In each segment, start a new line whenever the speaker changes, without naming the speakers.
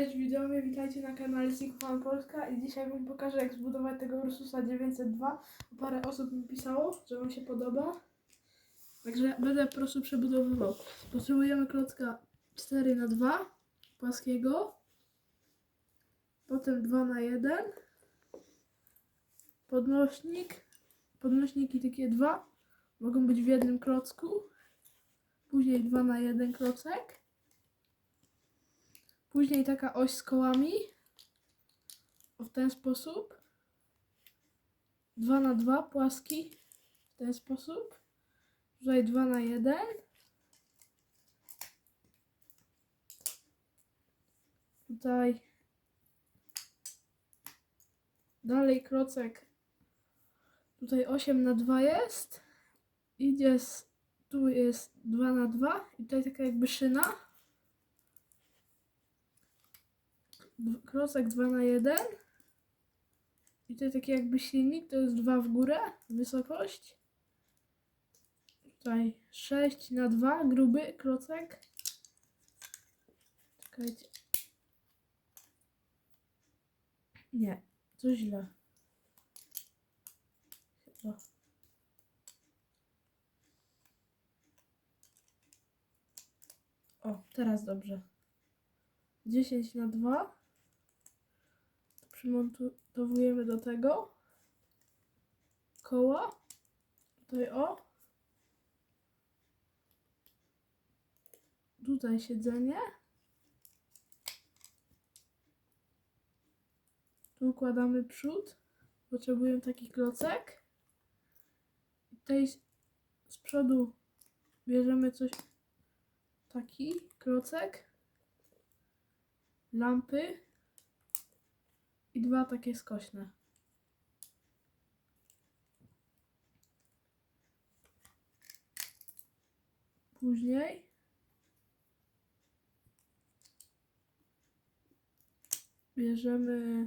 Cześć widzowie, witajcie na kanale Sigfan Polska i dzisiaj wam pokażę jak zbudować tego Ursusa 902. Parę osób mi pisało, że wam się podoba. Także będę po prostu przebudowywał. Potrzebujemy klocka 4 na 2 płaskiego. Potem 2 na 1 Podnośnik. Podnośniki takie dwa mogą być w jednym klocku. Później 2 na 1 klocek. Później taka oś z kołami. W ten sposób. 2 na 2 płaski. W ten sposób. Tutaj 2 na 1. Tutaj dalej klocek. Tutaj 8 na 2 jest. Idzie z, tu jest 2 na 2 i tutaj taka jakby szyna. Klocek 2 na 1 i tutaj taki jakby silnik, to jest 2 w górę, wysokość. Tutaj 6 na 2, gruby klocek. Czekajcie. Nie, to źle. Chyba. O, teraz dobrze. 10 na 2 przymontowujemy do tego koła. Tutaj o. Tutaj siedzenie. Tu układamy przód. Potrzebujemy taki klocek. I tutaj z- przodu bierzemy coś taki klocek. Lampy i dwa takie skośne. Później bierzemy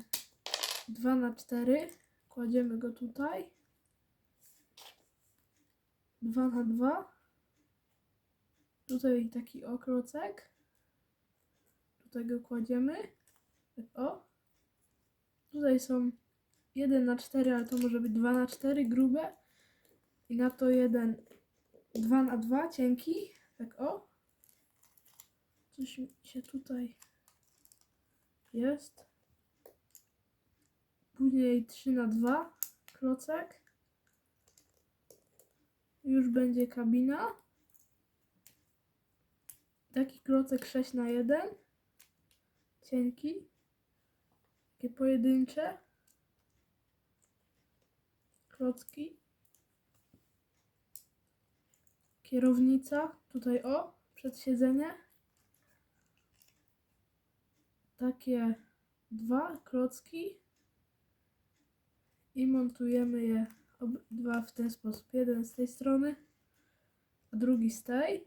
2 na 4 kładziemy go tutaj. 2 na 2 Tutaj taki okrocek. Tutaj go kładziemy. Tak o. Tutaj są 1 na 4, ale to może być 2 na 4 grube. I na to jeden 2 na 2 cienki. Tak o. Coś się tutaj jest. Później 3 na 2 klocek. Już będzie kabina. Taki klocek 6 na 1 cienki. Takie pojedyncze klocki. Kierownica, tutaj o, przed siedzenie. Takie dwa klocki i montujemy je dwa w ten sposób. Jeden z tej strony, a drugi z tej.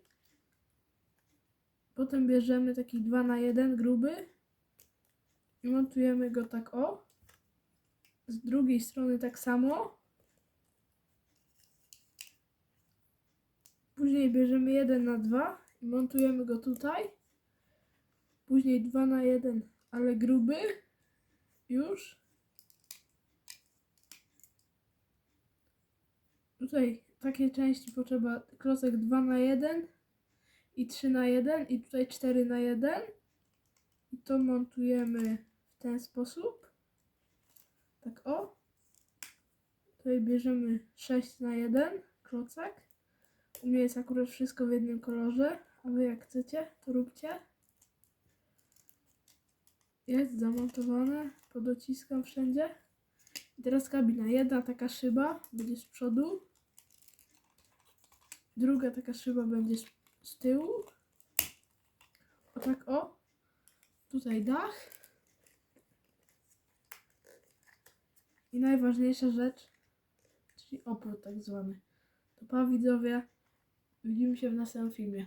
Potem bierzemy taki 2 na 1 gruby montujemy go tak o. Z drugiej strony tak samo. Później bierzemy 1 na 2 i montujemy go tutaj. Później 2 na 1, ale gruby. Już. Tutaj takie części potrzeba klocek 2 na 1 i 3 na 1 i tutaj 4 na 1. I to montujemy w ten sposób. Tak o. Tutaj bierzemy 6 na 1 klocek. U mnie jest akurat wszystko w jednym kolorze, a wy jak chcecie, to róbcie. Jest zamontowane, podociskam wszędzie. I teraz kabina. Jedna taka szyba będzie z przodu. Druga taka szyba będzie z, tyłu. O tak o. Tutaj dach. I najważniejsza rzecz, czyli opór tak zwany. To pa widzowie, widzimy się w następnym filmie.